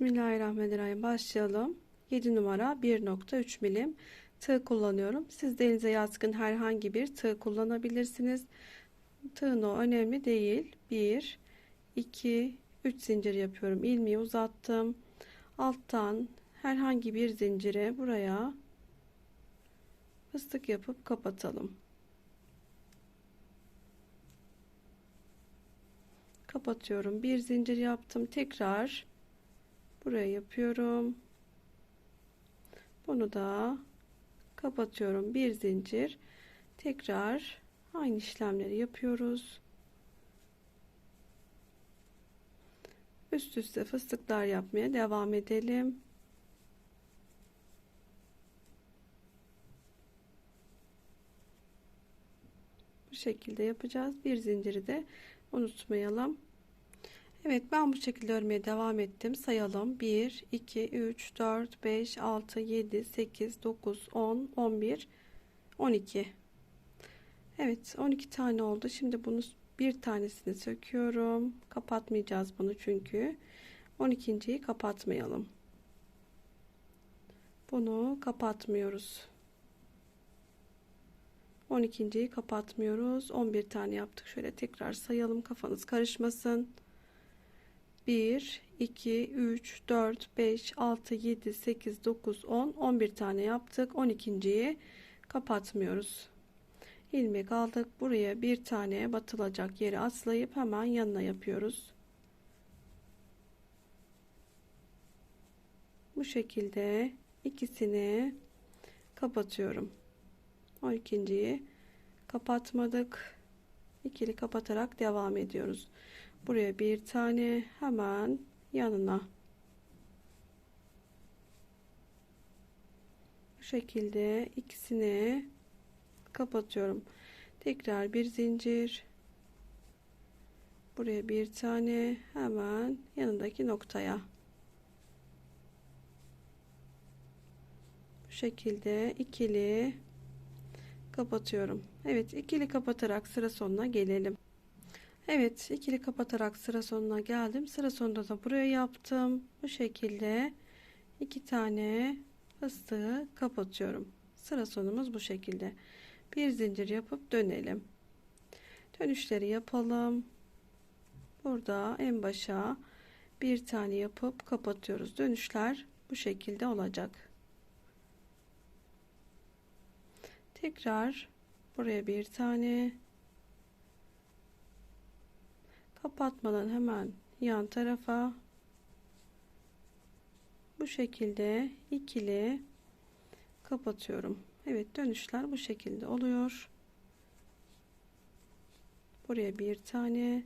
Bismillahirrahmanirrahim. Başlayalım. 7 numara 1.3 milim tığ kullanıyorum. Siz de elinize yatkın herhangi bir tığ kullanabilirsiniz. Tığın o önemli değil. 1, 2, 3 zincir yapıyorum. İlmeği uzattım. Alttan herhangi bir zincire buraya fıstık yapıp kapatalım. Kapatıyorum. Bir zincir yaptım. Tekrar buraya yapıyorum. Bunu da kapatıyorum. Bir zincir. Tekrar aynı işlemleri yapıyoruz. Üst üste fıstıklar yapmaya devam edelim. Bu şekilde yapacağız. Bir zinciri de unutmayalım. Evet ben bu şekilde örmeye devam ettim. Sayalım. 1, 2, 3, 4, 5, 6, 7, 8, 9, 10, 11, 12. Evet 12 tane oldu. Şimdi bunu bir tanesini söküyorum. Kapatmayacağız bunu çünkü. 12.yi kapatmayalım. Bunu kapatmıyoruz. 12.yi kapatmıyoruz. 11 tane yaptık. Şöyle tekrar sayalım kafanız karışmasın. 1 2 3 4 5 6 7 8 9 10 11 tane yaptık. 12.yi kapatmıyoruz. ilmek aldık. Buraya bir tane batılacak yeri aslayıp hemen yanına yapıyoruz. Bu şekilde ikisini kapatıyorum. 12.yi kapatmadık. İkili kapatarak devam ediyoruz. Buraya bir tane hemen yanına. Bu şekilde ikisini kapatıyorum. Tekrar bir zincir. Buraya bir tane hemen yanındaki noktaya. Bu şekilde ikili kapatıyorum. Evet ikili kapatarak sıra sonuna gelelim. Evet ikili kapatarak sıra sonuna geldim. Sıra sonunda da buraya yaptım. Bu şekilde iki tane fıstığı kapatıyorum. Sıra sonumuz bu şekilde. Bir zincir yapıp dönelim. Dönüşleri yapalım. Burada en başa bir tane yapıp kapatıyoruz. Dönüşler bu şekilde olacak. Tekrar buraya bir tane kapatmadan hemen yan tarafa bu şekilde ikili kapatıyorum. Evet dönüşler bu şekilde oluyor. Buraya bir tane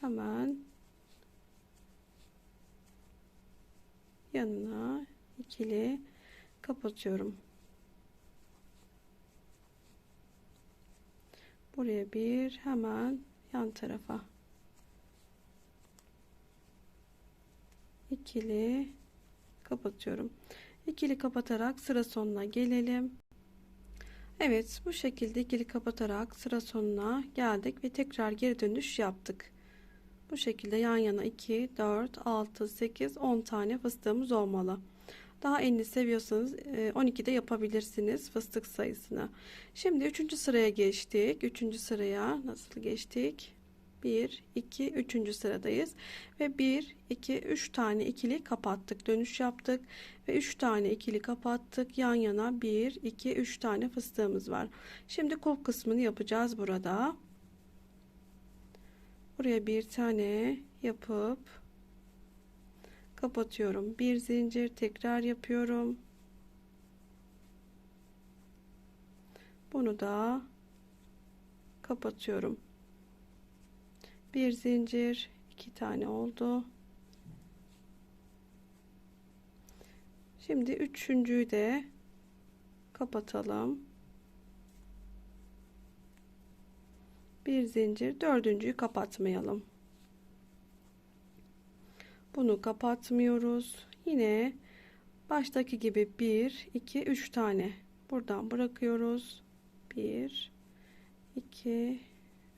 hemen yanına ikili kapatıyorum. Buraya bir hemen yan tarafa ikili kapatıyorum. İkili kapatarak sıra sonuna gelelim. Evet bu şekilde ikili kapatarak sıra sonuna geldik ve tekrar geri dönüş yaptık. Bu şekilde yan yana 2, 4, 6, 8, 10 tane fıstığımız olmalı. Daha enli seviyorsanız 12 e, yapabilirsiniz fıstık sayısını. Şimdi 3. sıraya geçtik. 3. sıraya nasıl geçtik? 1 2 3. sıradayız. Ve 1 2 3 tane ikili kapattık dönüş yaptık. Ve 3 tane ikili kapattık. Yan yana 1 2 3 tane fıstığımız var. Şimdi kulp kısmını yapacağız burada. Buraya bir tane yapıp kapatıyorum. Bir zincir tekrar yapıyorum. Bunu da kapatıyorum bir zincir iki tane oldu. Şimdi üçüncüyü de kapatalım. Bir zincir dördüncüyü kapatmayalım. Bunu kapatmıyoruz. Yine baştaki gibi 1 2 3 tane buradan bırakıyoruz. 1 2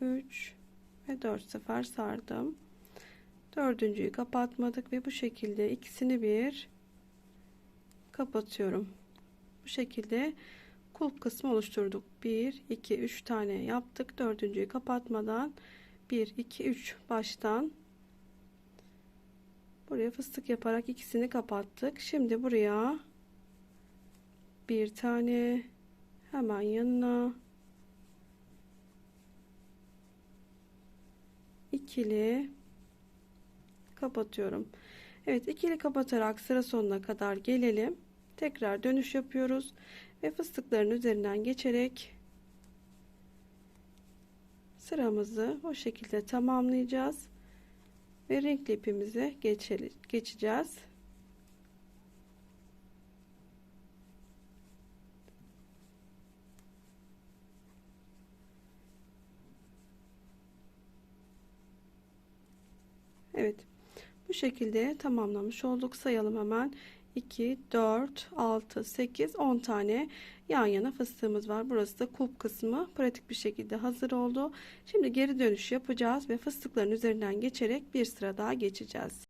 3 ve 4 sefer sardım Dördüncüyü kapatmadık ve bu şekilde ikisini bir kapatıyorum. Bu şekilde kulp kısmı oluşturduk. 1, 2, 3 tane yaptık. Dördüncüyü kapatmadan 1, 2, 3 baştan buraya fıstık yaparak ikisini kapattık. Şimdi buraya bir tane hemen yanına ikili kapatıyorum. Evet ikili kapatarak sıra sonuna kadar gelelim. Tekrar dönüş yapıyoruz ve fıstıkların üzerinden geçerek sıramızı o şekilde tamamlayacağız ve renkli ipimize geçeceğiz. Evet. Bu şekilde tamamlamış olduk. Sayalım hemen. 2, 4, 6, 8, 10 tane yan yana fıstığımız var. Burası da kulp kısmı. Pratik bir şekilde hazır oldu. Şimdi geri dönüş yapacağız ve fıstıkların üzerinden geçerek bir sıra daha geçeceğiz.